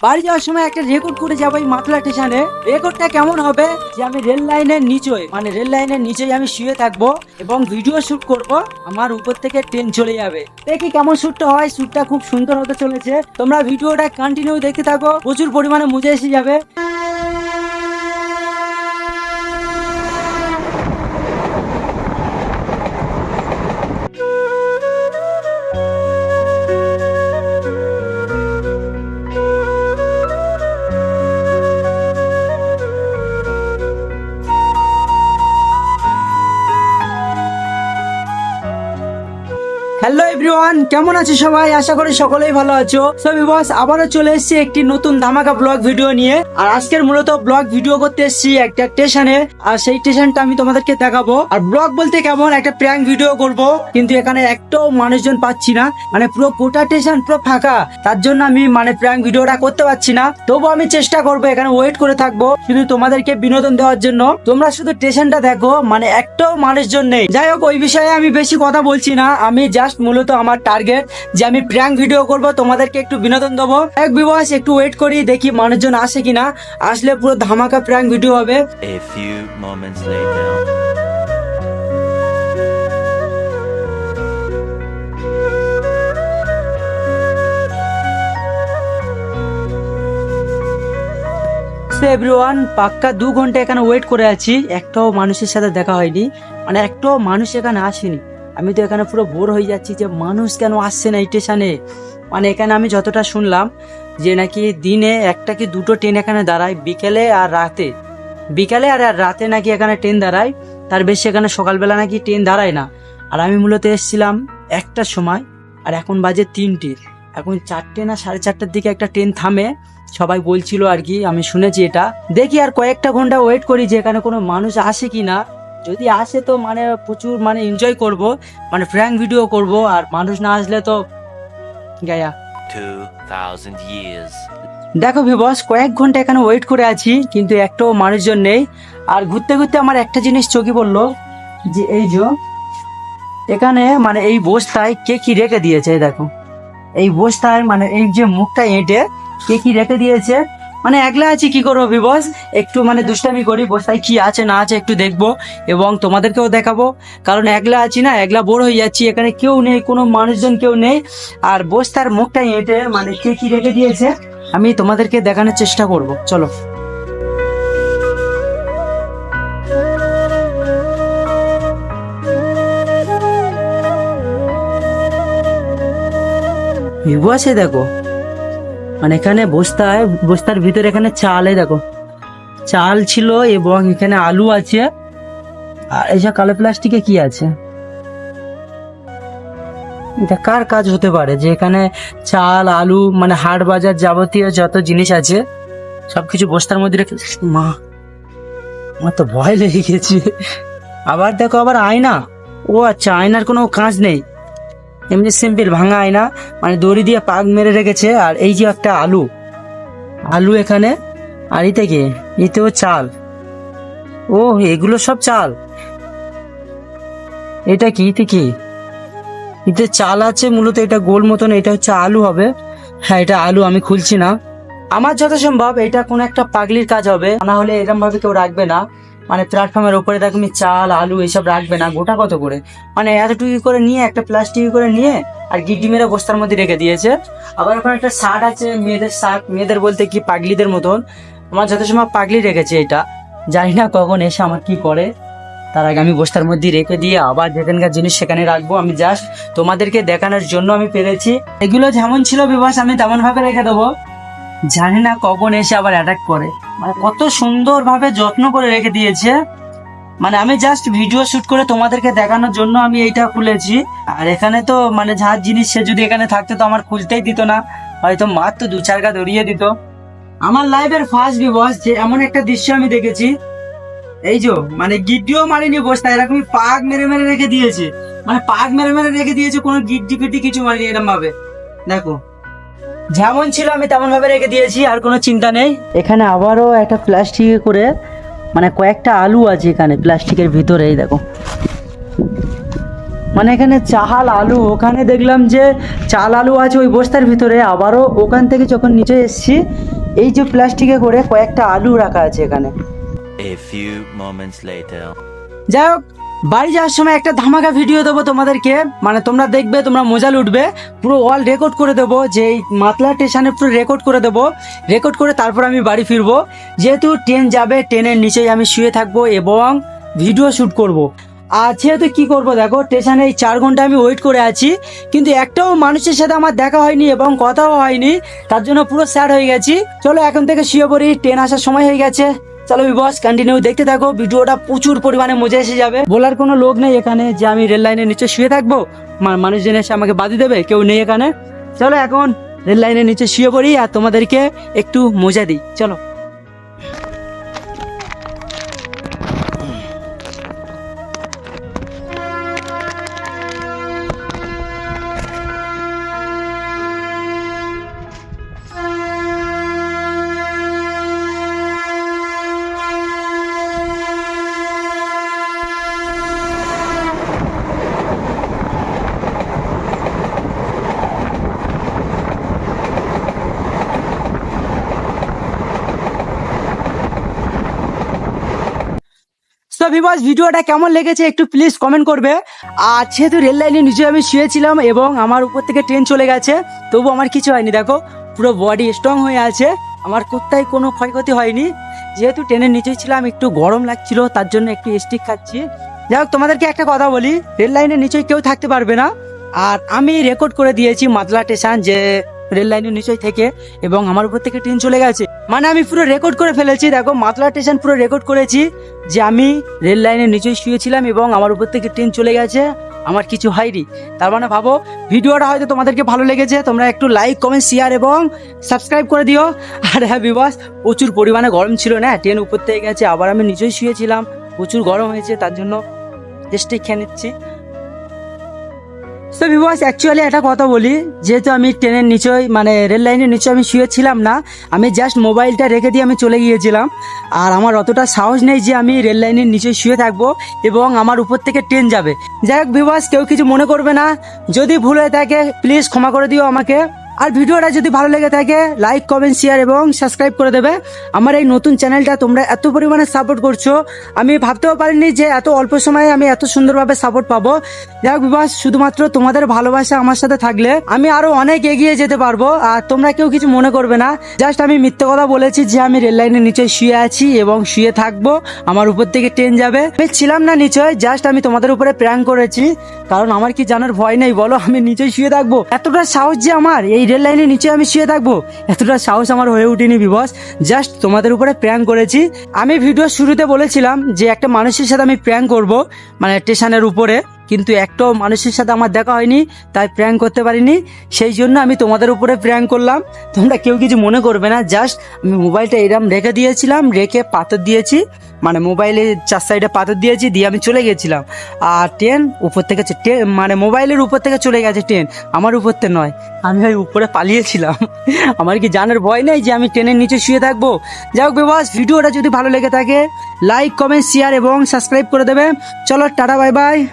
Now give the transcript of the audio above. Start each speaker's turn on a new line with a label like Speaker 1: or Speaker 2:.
Speaker 1: বাড়ি যাওয়ার সময় একটা রেকর্ড করে যাব এই মাতলা স্টেশনে রেকর্ডটা কেমন হবে? যে আমি রেল লাইনের নিচে মানে রেল লাইনের নিচেই আমি শুয়ে থাকব এবং ভিডিও শুট করব, আমার উপর থেকে ট্রেন চলে যাবে। দেখি কেমন শুটটা হয়। শুটটা খুব সুন্দর হতে চলেছে। তোমরা ভিডিওটা কন্টিনিউ দেখতে থাকো। প্রচুর পরিমাণে মজা এসে যাবে। হ্যালো এভরিওয়ান কেমন আছো সবাই? আশা করি সকলেই ভালো আছো। সবই বস আবারও চলে এসেছি একটি নতুন ধামাকা ব্লগ ভিডিও নিয়ে। আর আজকের মূলত ব্লগ ভিডিও করতে এসেছি একটা স্টেশনে আর সেই স্টেশনটা আমি তোমাদেরকে দেখাবো। আর ব্লগ বলতে কেমন একটা প্র্যাঙ্ক ভিডিও করব, কিন্তু এখানে একটাও মানুষজন পাচ্ছি না। মানে পুরো গোটা স্টেশন পুরো ফাঁকা। তার জন্য আমি মানে প্র্যাঙ্ক ভিডিওটা করতে পারছি না। তবু আমি চেষ্টা করব, এখানে ওয়েট করে থাকব, শুধু তোমাদেরকে বিনোদন দেওয়ার জন্য। তোমরা শুধু স্টেশনটা দেখো মানে একটাও মানুষজন নেই। যাই হোক, ওই বিষয়ে আমি বেশি কথা বলছি না। আমি জাস্ট মূলত আমার টার্গেট যে আমি প্র্যাঙ্ক ভিডিও করব তোমাদেরকে একটু বিনোদন দেবো। এক বিবাস একটু ওয়েট করি দেখি মানুষজন আসে কিনা। আসলে পুরো ধামাকা প্র্যাঙ্ক ভিডিও হবে।
Speaker 2: A few moments later.
Speaker 1: Everyone পাক্কা দু ঘণ্টা এখানে ওয়েট করে আছি। একটাও মানুষের সাথে দেখা হয়নি। মানে একটাও মানুষ এখানে আসেনি। আমি তো এখানে পুরো বোর হয়ে যাচ্ছি যে মানুষ কেন আসছে না এই স্টেশনে? মানে এখানে আমি যতটা শুনলাম যে নাকি দিনে একটা কি দুটো ট্রেন এখানে দাঁড়ায়, বিকেলে আর রাতে। বিকালে আর রাতে নাকি এখানে ট্রেন দাঁড়ায়, তার বেশি এখানে সকালবেলা নাকি ট্রেন দাঁড়ায় না। আর আমি মূলত এসেছিলাম একটার সময়, আর এখন বাজে তিনটে। এখন চারটে না সাড়ে চারটার দিকে একটা ট্রেন থামে, সবাই বলছিল আর কি, আমি শুনেছি এটা। দেখি আর কয়েকটা ঘণ্টা ওয়েট করি যে এখানে কোনো মানুষ আসে কি না যদি আসে তো মানে প্রচুর মানে এনজয় করব মানে ফ্র্যাঙ্ক ভিডিও করব আর মানুষ না আসলে তো গায়া।
Speaker 2: 2,000 years.
Speaker 1: দেখো ভিবস কয়েক ঘণ্টা এখানে ওয়েট করে আছি কিন্তু একটাও মানুষজন নেই। আর ঘুরতে ঘুরতে আমার একটা জিনিস চোখে পড়ল যে এই যে এখানে মানে এই বস্তায় কে কি রেখে দিয়েছে দেখো। এই বস্তায় মানে এই যে মুখটা এঁটে কে কি রেখে দিয়েছে মানে একলা আছি, কি করব বিবস একটু মানে দুষ্টামি করি বস্তায় কি আছে, না আছে একটু দেখব এবং তোমাদেরকেও দেখাবো। কারণ একলা আছি না, একলা বোর হয়ে যাচ্ছি, এখানে কেউ নেই, কোনো মানুষজন কেউ নেই। আর বস্তার মুখটা এঁটে মানে কে কি রেখে দিয়েছে, আমি তোমাদেরকে দেখানোর চেষ্টা করব। চলো। আছে দেখো। মানে এখানে বস্তায়, বস্তার ভিতরে এখানে চালে দেখো। চাল ছিল এবং এখানে আলু আছে। আর এইসব কালো প্লাস্টিকে কি আছে? এটা কার কাজ হতে পারে যে এখানে চাল, আলু মানে হাট বাজার যাবতীয় যত জিনিস আছে, সবকিছু বস্তার মধ্যে রেখে মা, আমার তো ভয় লেগে গেছে। আবার দেখো, আবার আয়না। ও আচ্ছা আয়নার কোনো কাজ নেই। এমনি সিম্পল, ভাঙা আয়না মানে দড়ি দিয়ে পাক মেরে রেখেছে, আর এই যে একটা আলু। আলু এখানে, আর এতে কি? এতেও চাল। ও, এগুলো সব চাল। এটা কি? এতে কি? এতে চাল আছে, মূলত এটা গোল মতন, এটা হচ্ছে আলু হবে। হ্যাঁ এটা আলু, আমি খুলছি না। আমার যত সম্ভব এটা কোন একটা পাগলির কাজ হবে। না হলে এরকম ভাবে কেউ রাখবে না। মানে প্ল্যাটফর্মের উপরে দেখো চাল, আলু এইসব রাখবে না, গোটা কত করে? মানে এতটুকু করে নিয়ে, একটা প্লাস্টিক করে নিয়ে, আর গিডি মেরে বস্তার মধ্যে রেখে দিয়েছে। আবার ওখানে একটা শার্ট আছে, মেয়েদের শার্ট মেয়েদের বলতে কি পাগলিদের মতন। আমার যত সময় পাগলি রেখেছে এটা। জানি না কখন এসে আমার কি করে। তার আগে আমি বস্তার মধ্যে রেখে দিয়ে আবার যেখানকার জিনিস সেখানে রাখব। আমি জাস্ট তোমাদেরকে দেখানোর জন্য আমি পেরেছি। এগুলো যেমন ছিল বিবাস আমি তেমন ভাবে রেখে দেবো। জানি না কখন এসে আবার অ্যাটাক করে। মানে কত সুন্দর ভাবে যত্ন করে রেখে দিয়েছে। মানে আমি জাস্ট ভিডিও শুট করে তোমাদেরকে দেখানোর জন্য আমি এইটা খুলেছি। আর এখানে তো মানে যার জিনিস সে যদি এখানে থাকতো তো আমার খুলতেই দিত না। হয়তো মার তো দু চার গা ধরিয়ে দিত। আমার লাইফের ফার্স্ট বিবস যে এমন একটা দৃশ্য আমি দেখেছি। এই যে মানে গিড্ডিও মারিনি বসতা এরকমই পাক মেরে মেরে রেখে দিয়েছে। মানে পাক মেরে মেরে রেখে দিয়েছে, কোনো গিড্ডি ফিড্ডি কিছু মারিনি এরকম ভাবে দেখো যেমন ছিল আমি তেমন ভাবে রেখে দিয়েছি আর কোনো চিন্তা নেই। এখানে আবারও একটা প্লাস্টিকে করে মানে কয়েকটা আলু আছে এখানে প্লাস্টিকের ভিতরে দেখো। মানে এখানে চাল আলু ওখানে দেখলাম যে চাল আলু আছে ওই বস্তার ভিতরে। আবারও ওখান থেকে যখন নিচে এসেছি এই যে প্লাস্টিকে করে কয়েকটা আলু রাখা আছে এখানে।
Speaker 2: A few moments later.
Speaker 1: যাই হোক বাড়ি যাওয়ার সময় একটা ধামাকা ভিডিও দেবো তোমাদেরকে। মানে তোমরা দেখবে, তোমরা মজা লুটবে। পুরো অল রেকর্ড করে দেবো, যে এই মাতলা স্টেশনে পুরো রেকর্ড করে দেবো। রেকর্ড করে তারপর আমি বাড়ি ফিরবো। যেহেতু ট্রেন যাবে ট্রেনের নিচেই আমি শুয়ে থাকব এবং ভিডিও শ্যুট করব। আর যেহেতু কী করব দেখো স্টেশনে এই চার ঘণ্টা আমি ওয়েট করে আছি। কিন্তু একটাও মানুষের সাথে আমার দেখা হয়নি এবং কথাও হয়নি। তার জন্য পুরো স্যাড হয়ে গেছি। চলো এখন থেকে শুয়ে পড়ি ট্রেন আসার সময় হয়ে গেছে। চলো বিবস কন্টিনিউ দেখতে থাকো। ভিডিওটা প্রচুর পরিমাণে মজা এসে যাবে। বলার কোনো লোক নেই এখানে, যে আমি রেল লাইনের নিচে শুয়ে থাকব। মানুষজন এসে আমাকে বাদি দেবে, কেউ নেই এখানে। চলো এখন রেল লাইনের নিচে শুয়ে পড়ি আর তোমাদেরকে একটু মজা দিই। চলো। সো ভিভাস ভিডিওটা কেমন লেগেছে একটু প্লিজ কমেন্ট করবে। আর যেহেতু রেল লাইনের নিচে আমি শুয়েছিলাম এবং আমার উপর থেকে ট্রেন চলে গেছে তবু আমার কিছু হয়নি। দেখো, পুরো বডি স্ট্রং হয়ে আছে। আমার কোথায় কোনো ক্ষয়ক্ষতি হয়নি। যেহেতু ট্রেনের নিচেই ছিলাম, একটু গরম লাগছিল, তার জন্য একটু স্টিক খাচ্ছি। যাই হোক, তোমাদেরকে একটা কথা বলি রেল লাইনের নিচেই কেউ থাকতে পারবে না। আর আমি রেকর্ড করে দিয়েছি মাতলা স্টেশন যে রেল লাইনের নিচেই থেকে এবং আমার উপর থেকে ট্রেন চলে গেছে। মানে আমি পুরো রেকর্ড করে ফেলেছি। দেখো, মাতলা স্টেশন পুরো রেকর্ড করেছি যে আমি রেল লাইনের নিচেই শুয়েছিলাম এবং আমার উপর থেকে ট্রেন চলে গেছে। আমার কিছু হয়নি। তার মানে ভাবো, ভিডিওটা হয়তো তোমাদেরকে ভালো লেগেছে। তোমরা একটু লাইক কমেন্ট শেয়ার এবং সাবস্ক্রাইব করে দিও। আর হ্যাঁ বিবাস প্রচুর পরিমাণে গরম ছিল, না? ট্রেন উপর থেকে গেছে, আবার আমি নিচেই শুয়েছিলাম। প্রচুর গরম হয়েছে, তার জন্য টেস্টে খেয়ে নিচ্ছি। তো বিবাস অ্যাকচুয়ালি একটা কথা বলি, যেহেতু আমি ট্রেনের নিচেই মানে রেল লাইনের নিচে আমি শুয়েছিলাম না, আমি জাস্ট মোবাইলটা রেখে দিয়ে আমি চলে গিয়েছিলাম। আর আমার অতটা সাহস নেই যে আমি রেল লাইনের নিচে শুয়ে থাকব এবং আমার উপর থেকে ট্রেন যাবে। যাই হোক বিবাস কেউ কিছু মনে করবে না। যদি ভুল হয়ে থাকে প্লিজ ক্ষমা করে দিও আমাকে। আর ভিডিওটা যদি ভালো লেগে থাকে লাইক কমেন্ট শেয়ার এবং সাবস্ক্রাইব করে দেবে। আমার এই নতুন চ্যানেলটা তোমরা এত পরিমাণে সাপোর্ট করছ, আমি ভাবতেও পারিনি যে এত অল্প সময়ে আমি এত সুন্দরভাবে সাপোর্ট পাবো। যাই হোক বিবাস, শুধুমাত্র তোমাদের ভালোবাসা আমার সাথে থাকলে আমি আরও অনেক এগিয়ে যেতে পারব, আর তোমরা কেউ কিছু মনে করবে না। জাস্ট আমি মিথ্যে কথা বলেছি যে আমি রেল লাইনের নিচে শুয়ে আছি এবং শুয়ে থাকব, আমার উপর থেকে ট্রেন যাবে। আমি ছিলাম না নিচে জাস্ট আমি তোমাদের উপরে প্র্যাঙ্ক করেছি, কারণ আমার কি জানার ভয় নেই বলো, আমি নিচে শুয়ে থাকব। এতটা সাহস যে আমার, এই রেল লাইনের নিচে আমি শুয়ে থাকব? এতটা সাহস আমার হয়ে উঠেনি, বিবস। জাস্ট তোমাদের উপরে প্র্যাঙ্ক করেছি। আমি ভিডিও শুরুতে বলেছিলাম যে একটা মানুষের সাথে আমি প্র্যাঙ্ক করব মানে স্টেশনের উপরে। কিন্তু একটাও মানুষের সাথে আমার দেখা হয়নি, তাই প্র্যাঙ্ক করতে পারিনি। সেই জন্য আমি তোমাদের উপরে প্র্যাঙ্ক করলাম। তোমরা কেউ কিছু মনে করবে না জাস্ট আমি মোবাইলটা এরম রেখে দিয়েছিলাম, রেখে পাথর দিয়েছি। মানে মোবাইলে চার সাইডে পাথর দিয়েছি, দিয়ে আমি চলে গেছিলাম। আর ট্রেন উপর থেকে মানে মোবাইলের উপর থেকে চলে গেছে ট্রেন আমার উপর থেকে নয়। আমি ওই উপরে পালিয়েছিলাম। আমার কি জানার ভয় নেই যে আমি ট্রেনের নিচে শুয়ে থাকব? যাই হোক বেবাস ভিডিওটা যদি ভালো লেগে থাকে লাইক কমেন্ট শেয়ার এবং সাবস্ক্রাইব করে দেবে। চলো, টাটা বাই বাই